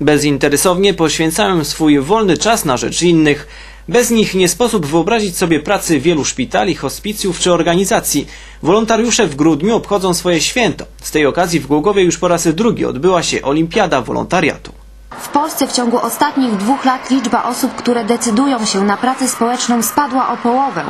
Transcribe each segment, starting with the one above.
Bezinteresownie poświęcają swój wolny czas na rzecz innych. Bez nich nie sposób wyobrazić sobie pracy wielu szpitali, hospicjów czy organizacji. Wolontariusze w grudniu obchodzą swoje święto. Z tej okazji w Głogowie już po raz drugi odbyła się Olimpiada Wolontariatu. W Polsce w ciągu ostatnich dwóch lat liczba osób, które decydują się na pracę społeczną spadła o połowę.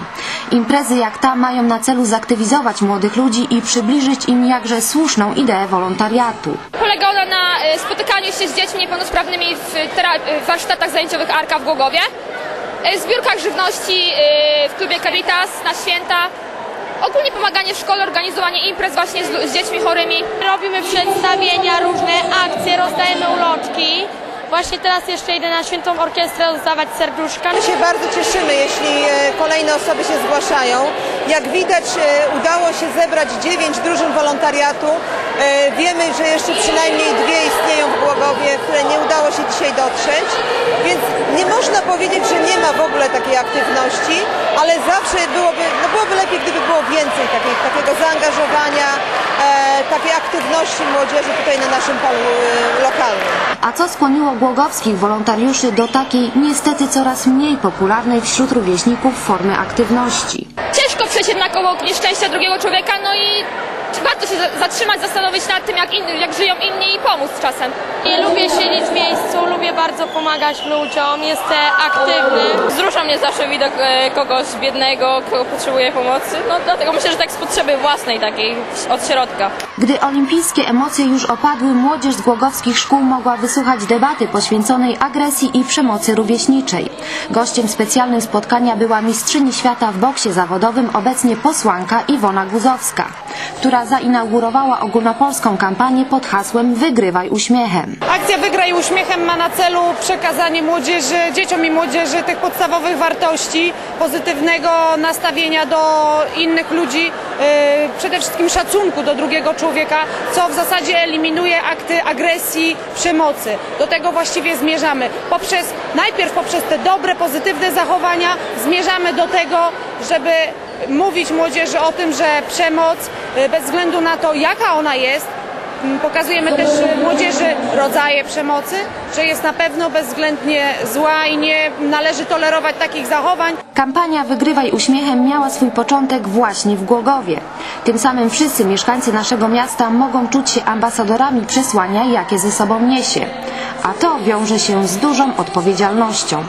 Imprezy jak ta mają na celu zaktywizować młodych ludzi i przybliżyć im jakże słuszną ideę wolontariatu. Polega ona na e, spotykaniu się z dziećmi niepełnosprawnymi w e, warsztatach zajęciowych Arka w Głogowie, e, zbiórkach żywności w klubie Caritas na święta, ogólnie pomaganie w szkole, organizowanie imprez właśnie z dziećmi chorymi. Robimy przedstawienia, różne akcje, rozdajemy uloczki. Właśnie teraz jeszcze idę na świętą orkiestrę rozdawać serduszka. My się bardzo cieszymy, jeśli e, kolejne osoby się zgłaszają. Jak widać e, udało się zebrać dziewięć drużyn wolontariatu. E, Wiemy, że jeszcze przynajmniej dwie istnieją w Głogowie, które nie udało się dzisiaj dotrzeć. Więc nie można powiedzieć, że nie ma w ogóle takiej aktywności, ale zawsze byłoby, no byłoby lepiej, gdyby było więcej takiej, takiego zaangażowania, takiej aktywności młodzieży tutaj na naszym polu lokalnym. A co skłoniło głogowskich wolontariuszy do takiej niestety coraz mniej popularnej wśród rówieśników formy aktywności? Ciężko przejść jednak obok nieszczęścia drugiego człowieka, no i warto się za- zatrzymać, zastanowić nad tym, jak, inni, jak żyją inni i pomóc czasem. Nie lubię siedzieć w miejscu, lubię bardzo pomagać ludziom, jestem aktywny. Wzrusza mnie zawsze widok e, kogoś biednego, kogo potrzebuje pomocy. No dlatego myślę, że tak z potrzeby własnej takiej, od środka. Gdy olimpijskie emocje już opadły, młodzież z głogowskich szkół mogła wysłuchać debaty poświęconej agresji i przemocy rówieśniczej. Gościem specjalnym spotkania była mistrzyni świata w boksie zawodowym, obecnie posłanka Iwona Guzowska, która zainaugurowała ogólnopolską kampanię pod hasłem Wygrywaj uśmiechem. Akcja Wygraj Uśmiechem ma na celu przekazanie młodzieży, dzieciom i młodzieży tych podstawowych wartości, pozytywnego nastawienia do innych ludzi, przede wszystkim szacunku do drugiego człowieka, co w zasadzie eliminuje akty agresji, przemocy. Do tego właściwie zmierzamy. Poprzez, najpierw poprzez te dobre, pozytywne zachowania zmierzamy do tego, żeby mówić młodzieży o tym, że przemoc, yy, bez względu na to, jaka ona jest, Pokazujemy też młodzieży rodzaje przemocy, że jest na pewno bezwzględnie zła i nie należy tolerować takich zachowań. Kampania Wygrywaj uśmiechem miała swój początek właśnie w Głogowie. Tym samym wszyscy mieszkańcy naszego miasta mogą czuć się ambasadorami przesłania, jakie ze sobą niesie. A to wiąże się z dużą odpowiedzialnością.